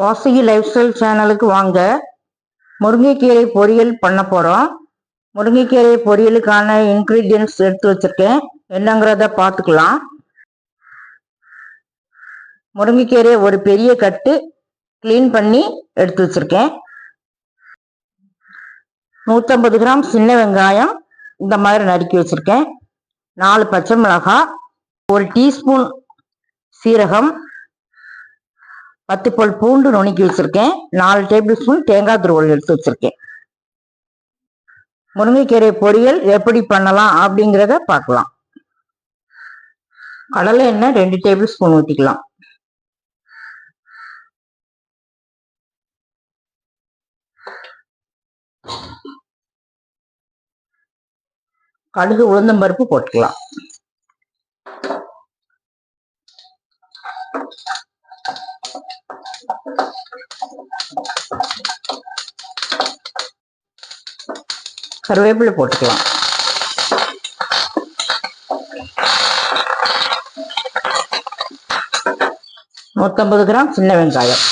Vasuki life style சேனலுக்கு வாங்க. முருங்கைக்கீரை பொரியல் பண்ண போகிறோம் முருங்கைக்கீரை பொரியலுக்கான இன்க்ரீடியன்ஸ் எடுத்து வச்சுருக்கேன். என்னங்கிறத பார்த்துக்கலாம். முருங்கைக்கீரை ஒரு பெரிய கட்டு க்ளீன் பண்ணி எடுத்து வச்சுருக்கேன். நூற்றம்பது கிராம் சின்ன வெங்காயம் இந்த மாதிரி நறுக்கி வச்சுருக்கேன். நாலு பச்சை மிளகாய் ஒரு டீஸ்பூன் சீரகம் பத்து பல் பூண்டு நுணுக்கி வச்சிருக்கேன். நாலு டேபிள் ஸ்பூன் தேங்காய் துருவல் எடுத்து வச்சிருக்கேன். முருங்கைக்கீரை பொரியல் எப்படி பண்ணலாம் அப்படிங்கிறத பார்க்கலாம். கடலை எண்ணெய் ரெண்டு டேபிள் ஸ்பூன் ஊற்றிக்கலாம் கடுகு உளுந்தம் பருப்பு போட்டுக்கலாம். கருவேப்பிலை போட்டுக்கலாம். நூற்றம்பது கிராம் சின்ன வெங்காயம்.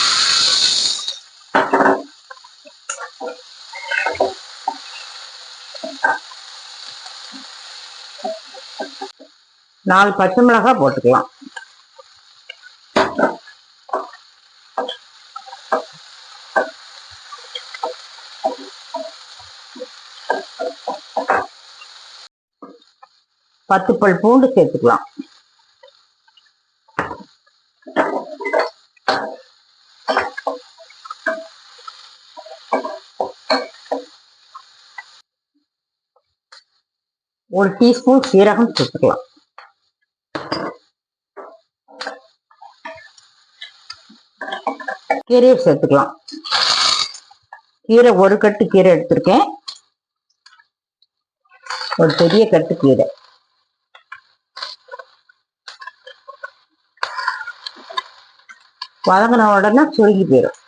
நாலு பச்சை மிளகாய் போட்டுக்கலாம். பத்து பல் பூண்டு சேர்த்துக்கலாம். ஒரு டீஸ்பூன் சீரகம் சேர்த்துக்கலாம். கீரையை சேர்த்துக்கலாம். கீரை ஒரு கட்டு கீரை எடுத்திருக்கேன். ஒரு பெரிய கட்டு கீரை. வதங்கின உடனே சுருங்கி போயிடும்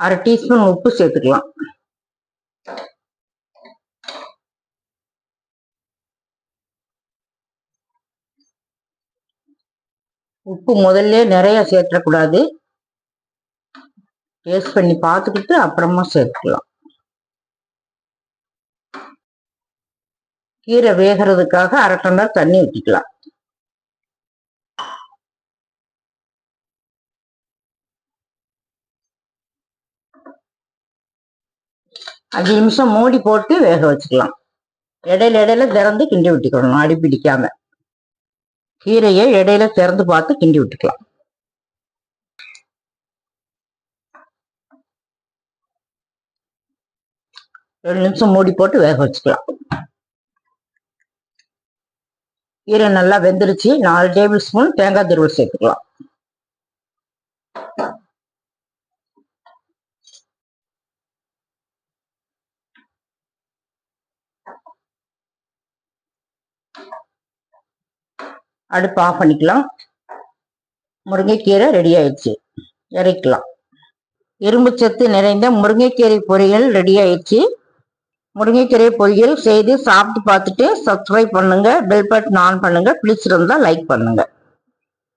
அரை டீஸ்பூன் உப்பு சேர்த்துக்கலாம். உப்பு முதல்ல நிறைய சேர்த்துடக்கூடாது. டேஸ்ட் பண்ணி பார்த்துக்கிட்டு அப்புறமா சேர்த்துக்கலாம். கீரை வேகிறதுக்காக அரை டம்ளர் தண்ணி ஊற்றிக்கலாம் அஞ்சு நிமிஷம் மூடி போட்டு வேக வச்சுக்கலாம். இடையில இடையில திறந்து கிண்டி விட்டுக்கணும் அடி பிடிக்காம. கீரையை இடையில திறந்து பார்த்து கிண்டி விட்டுக்கலாம். ரெண்டு நிமிஷம் மூடி போட்டு வேக வச்சுக்கலாம். கீரை நல்லா வெந்துருச்சு. நாலு டேபிள் ஸ்பூன் தேங்காய் துருவல் சேர்த்துக்கலாம். அடுப்பு ஆஃப் பண்ணிக்கலாம். முருங்கைக்கீரை ரெடி ஆயிடுச்சு. இறக்கலாம். இரும்புச்சத்து நிறைந்த முருங்கைக்கீரை பொரியல் ரெடி ஆயிடுச்சு. முருங்கைக்கீரை பொரியல் செய்து சாப்பிட்டு பார்த்துட்டு சப்ஸ்கிரைப் பண்ணுங்க பெல் பட்டன் ஆன் பண்ணுங்க பிடிச்சிருந்தா லைக் பண்ணுங்க.